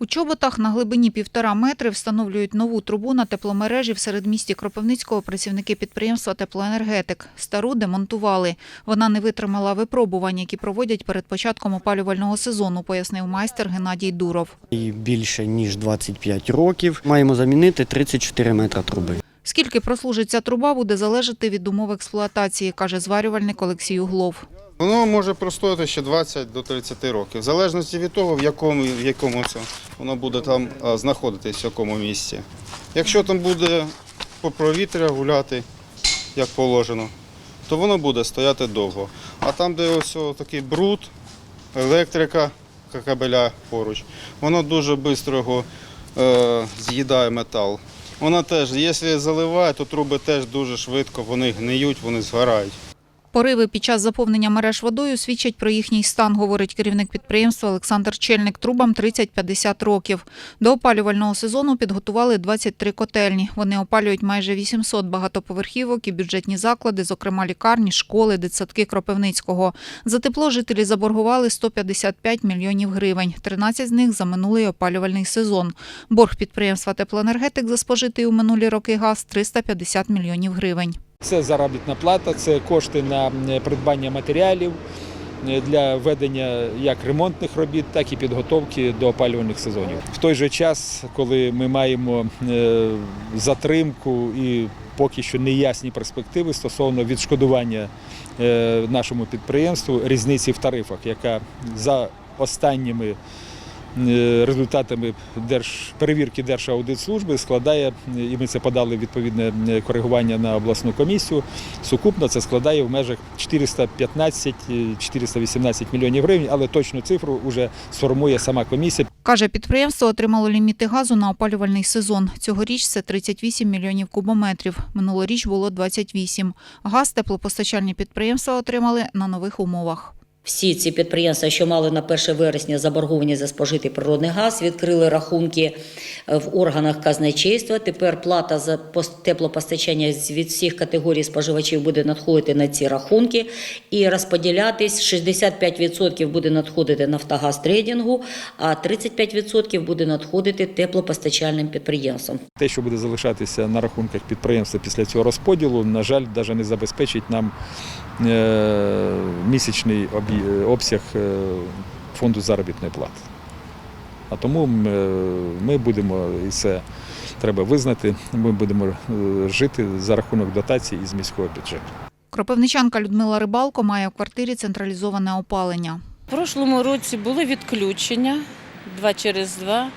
У чоботах на глибині півтора метри встановлюють нову трубу на тепломережі в середмісті Кропивницького працівники підприємства «Теплоенергетик». Стару демонтували. Вона не витримала випробувань, які проводять перед початком опалювального сезону, пояснив майстер Геннадій Дуров. Більше ніж 25 років. Маємо замінити 34 метри труби. Скільки прослужить ця труба, буде залежати від умов експлуатації, каже зварювальник Олексій Углов. Воно може простояти ще 20 до 30 років, в залежності від того, в якому, в якому це воно буде там знаходитись, в якому місці. Якщо там буде по провітря гуляти, як положено, то воно буде стояти довго. А там, де ось такий бруд, електрика, кабеля поруч, воно дуже швидко його е, з'їдає метал. Вона теж, якщо заливає, то труби теж дуже швидко, вони гниють, вони згорають. Пориви під час заповнення мереж водою свідчать про їхній стан, говорить керівник підприємства Олександр Чельник. Трубам 30-50 років. До опалювального сезону підготували 23 котельні. Вони опалюють майже 800 багатоповерхівок і бюджетні заклади, зокрема лікарні, школи, дитсадки Кропивницького. За тепло жителі заборгували 155 мільйонів гривень. 13 з них за минулий опалювальний сезон. Борг підприємства «Теплоенергетик» за спожитий у минулі роки газ – 350 мільйонів гривень. Це заробітна плата, це кошти на придбання матеріалів е, для ведення як ремонтних робіт, так і підготовки до опалювальних сезонів. В той же час, коли ми маємо е, затримку і поки що неясні перспективи стосовно відшкодування е, нашому підприємству різниці в тарифах, яка за останніми результатами держ, перевірки Держаудитслужби складає, і ми це подали відповідне е, коригування на обласну комісію. Сукупно це складає в межах 415-418 мільйонів гривень, але точну цифру вже сформує сама комісія. Каже, підприємство отримало ліміти газу на опалювальний сезон. Цьогоріч це 38 мільйонів кубометрів. Минулоріч було 28. Газ теплопостачальні підприємства отримали на нових умовах. Всі ці підприємства, що мали на 1 вересня заборгованість за спожитий природний газ, відкрили рахунки е, в органах казначейства. Тепер плата за теплопостачання від всіх категорій споживачів буде надходити на ці рахунки і розподілятись. 65% буде надходити Нафтогаз трейдингу, а 35% буде надходити теплопостачальним підприємствам. Те, що буде залишатися на рахунках підприємства після цього розподілу, на жаль, навіть не забезпечить нам е, місячний об'є- обсяг е, фонду заробітної плати. А тому ми, ми будемо, і це треба визнати, ми будемо е, жити за рахунок дотацій із міського бюджету. Кропивничанка Людмила Рибалко має в квартирі централізоване опалення. В прошлому році були відключення два через два,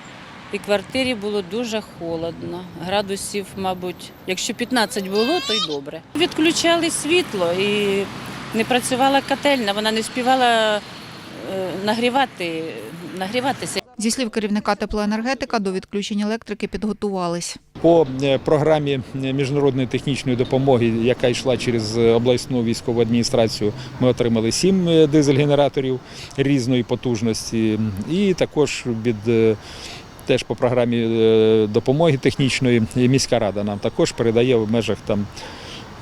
і в квартирі було дуже холодно. Градусів, мабуть, якщо 15 було, то й добре. Відключали світло і не працювала котельня, вона не співала нагрівати, нагріватися. Зі слів керівника теплоенергетика, до відключень електрики підготувались. По е, програмі е, міжнародної технічної допомоги, яка йшла через е, обласну військову адміністрацію, ми отримали сім е, дизель-генераторів різної потужності. І також від е, теж по програмі е, допомоги технічної міська рада нам також передає в межах там.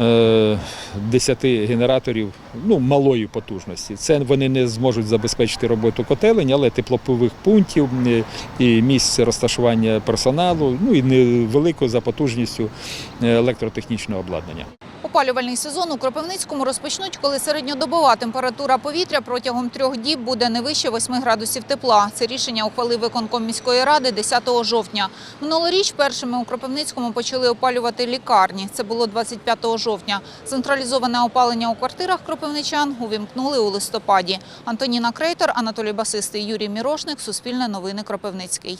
Е, 10 генераторів ну, малої потужності. Це вони не зможуть забезпечити роботу котелень, але теплопових пунктів е, і місць розташування персоналу, ну і невелико за потужністю е, електротехнічного обладнання. Опалювальний сезон у Кропивницькому розпочнуть, коли середньодобова температура повітря протягом трьох діб буде не вище 8 градусів тепла. Це рішення ухвалив виконком міської ради 10 жовтня. Минулоріч першими у Кропивницькому почали опалювати лікарні. Це було 25 жовтня. Централізоване опалення у квартирах кропивничан увімкнули у листопаді. Антоніна Крейтор, Анатолій Басистий, Юрій Мірошник, Суспільне новини Кропивницький.